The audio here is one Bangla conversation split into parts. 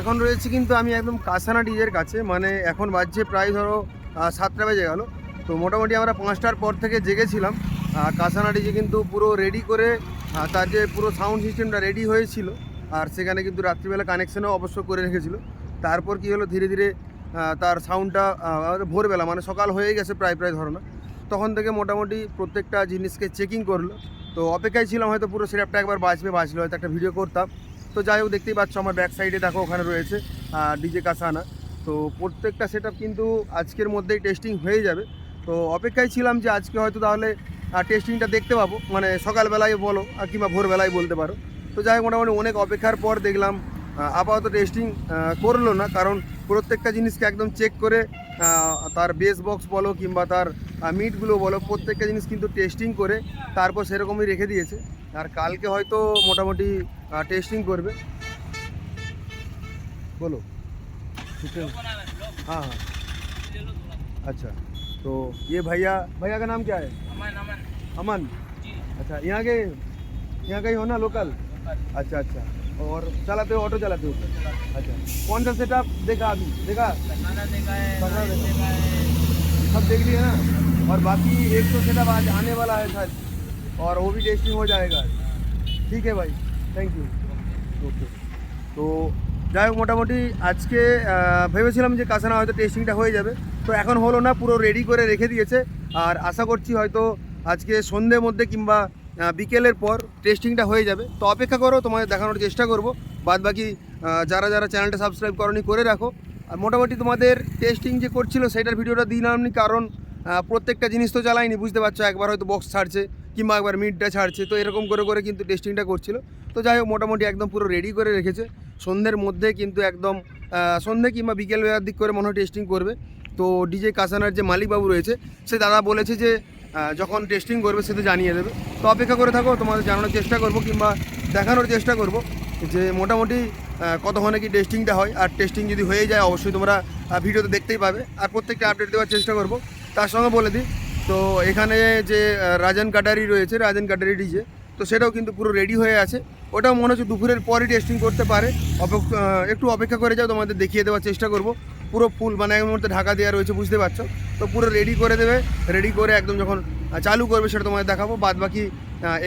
এখন রয়েছে কিন্তু আমি একদম কাসানা ডিজের কাছে মানে এখন বাজছে প্রায় ধরো সাতটা বেজে গেল। তো মোটামুটি আমরা পাঁচটার পর থেকে জেগেছিলাম কাসানা ডিজে কিন্তু পুরো রেডি করে তার যে পুরো সাউন্ড সিস্টেমটা রেডি হয়েছিল, আর সেখানে কিন্তু রাত্রিবেলা কানেকশনও অবশ্য করে রেখেছিল। তারপর কি হলো, ধীরে ধীরে তার সাউন্ডটা ভোরবেলা মানে সকাল হয়ে গেছে প্রায় প্রায় ধরো না, তখন থেকে মোটামুটি প্রত্যেকটা জিনিসকে চেকিং করল। তো অপেক্ষায় ছিলাম হয়তো পুরো সিরাপটা একবার বাঁচবে বাঁচলে হয়তো একটা ভিডিও করতাম। তো যাই হোক, দেখতেই পাচ্ছ আমার ব্যাক সাইডে দেখো, ওখানে রয়েছে ডিজে কাসানা তো প্রত্যেকটা সেট কিন্তু আজকের মধ্যেই টেস্টিং হয়ে যাবে। তো অপেক্ষায় ছিলাম যে আজকে হয়তো তাহলে টেস্টিংটা দেখতে পাবো। মানে সকালবেলায় বলো কিংবা ভোরবেলায় বলতে পারো। তো যাই হোক, মোটামুটি অনেক অপেক্ষার পর দেখলাম আপাতত টেস্টিং করল না। কারণ প্রত্যেকটা জিনিসকে একদম চেক করে তার বেস বক্স বলো কিংবা তার মিটগুলো বলো, প্রত্যেকটা জিনিস কিন্তু টেস্টিং করে তারপর সেরকমই রেখে দিয়েছে। আর কালকে হয়তো মোটামুটি टेस्टिंग করবে बोलो हाँ हाँ अच्छा तो ये भैया भैया का नाम क्या है अमन अमन अमन जी अच्छा यहाँ के यहाँ का ही हो ना लोकल अच्छा अच्छा और चलाते हो ऑटो चलाते हो अच्छा कौन सा सेटअप देखा अभी देखा खाना देखा है खाना नाइट देखा देखा है सब देख लिए ना और बाकी एक तो सेटअप आज आने वाला है शायद और वो भी टेस्टिंग हो जाएगा ঠিক আছে ভাই থ্যাংক ইউ ওকে তো যাই হোক মোটামুটি আজকে আহ, ভেবেছিলাম যে কাসানা হয়তো টেস্টিংটা হয়ে যাবে তো এখন হলো না পুরো রেডি করে রেখে দিয়েছে আর আশা করছি হয়তো আজকে সন্ধ্যের মধ্যে কিংবা আহ, বিকেলের পর টেস্টিংটা হয়ে যাবে তো অপেক্ষা করো তোমাদের দেখানোর চেষ্টা করব বাদ বাকি যারা যারা চ্যানেলটা সাবস্ক্রাইব করনি করে রাখো আর মোটামুটি তোমাদের টেস্টিং যে করছিল সেটার ভিডিওটা দিলামনি কারণ আহ, প্রত্যেকটা জিনিস তো চালাইনি বুঝতে পারছো একবার হয়তো বক্স ছাড়ছে কিংবা একবার মিডটা ছাড়ছে, তো এরকম করে করে কিন্তু টেস্টিংটা করছিল। তো যাই হোক, মোটামুটি একদম পুরো রেডি করে রেখেছে। সন্ধ্যের মধ্যে কিন্তু একদম সন্ধ্যে কিংবা বিকেল বেলার দিক করে মনে হয় টেস্টিং করবে। তো ডিজে কাসানার যে মালিকবাবু রয়েছে, সে দাদা বলেছে যে যখন টেস্টিং করবে সে তো জানিয়ে দেবে। তো অপেক্ষা করে থাকো, তোমাদের জানানোর চেষ্টা করব কিংবা দেখানোর চেষ্টা করব যে মোটামুটি কতক্ষণে কি টেস্টিংটা হয়। আর টেস্টিং যদি হয়ে যায়, অবশ্যই তোমরা ভিডিওতে দেখতেই পাবে। আর প্রত্যেকটা আপডেট দেওয়ার চেষ্টা করব। তার সঙ্গে বলে দিই তো এখানে যে রাজন কাটারি রয়েছে, রাজন কাটারি ডিজে তো সেটাও কিন্তু পুরো রেডি হয়ে আছে। ওটাও মনে হচ্ছে দুপুরের পরই টেস্টিং করতে পারে। একটু অপেক্ষা করে যাও, তোমাদের দেখিয়ে দেওয়ার চেষ্টা করব। পুরো ফুল মানে এক মুহূর্তে ঢাকা দেওয়া রয়েছে, বুঝতে পারছ? তো পুরো রেডি করে দেবে রেডি করে একদম যখন চালু করবে সেটা তোমাদের দেখাবো। বাদ বাকি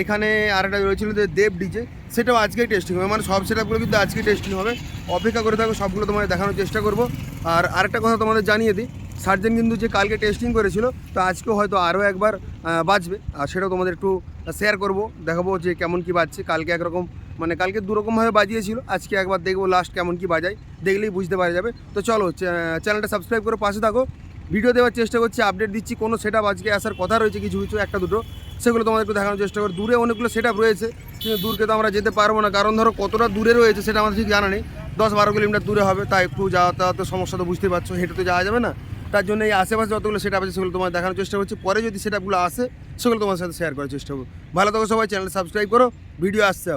এখানে আরেকটা রয়েছিল যে দেব ডিজে সেটাও আজকেই টেস্টিং হবে। মানে সব সেটআপগুলো কিন্তু আজকেই টেস্টিং হবে। অপেক্ষা করে থাকো, সবগুলো তোমাদের দেখানোর চেষ্টা করব। আর আরেকটা কথা তোমাদের জানিয়ে দিই সার্জেন কিন্তু যে কালকে টেস্টিং করেছিল, তো আজকেও হয়তো আরও একবার বাজবে। আর সেটাও তোমাদের একটু শেয়ার করব, দেখাবো যে কেমন কি বাজছে। কালকে একরকম মানে কালকে দুরকমভাবে বাজিয়েছিল, আজকে একবার দেখব লাস্ট কেমন কি বাজায়। দেখলেই বুঝতে পারা যাবে। তো চলো চ্যানেলটা সাবস্ক্রাইব করে পাশে থাকো। ভিডিও দেওয়ার চেষ্টা করছি আপডেট দিচ্ছি, কোনো সেট আজকে আসার কথা রয়েছে, কিছু কিছু, একটা দুটো। সেগুলো তোমাদের একটু দেখানোর চেষ্টা করো। দূরে অনেকগুলো সেট রয়েছে, কিন্তু দূরকে তো আমরা যেতে পারব না। কারণ ধরো কতটা দূরে রয়েছে সেটা আমাদের ঠিক জানা নেই। দশ বারো কিলোমিটার দূরে হবে তাই একটু যাওয়া তো সমস্যা তো বুঝতে পারছ, হেঁটে তো যাওয়া যাবে না। তার জন্য এই আশেপাশে যতগুলো সেট আছে সেগুলো তোমার দেখানোর চেষ্টা করছি। পরে যদি সেটআপগুলো আসে, সেগুলো তোমার সাথে শেয়ার করার চেষ্টা করব। ভালো থাকো সবাই চ্যানেল সাবস্ক্রাইব করো। ভিডিও আসছে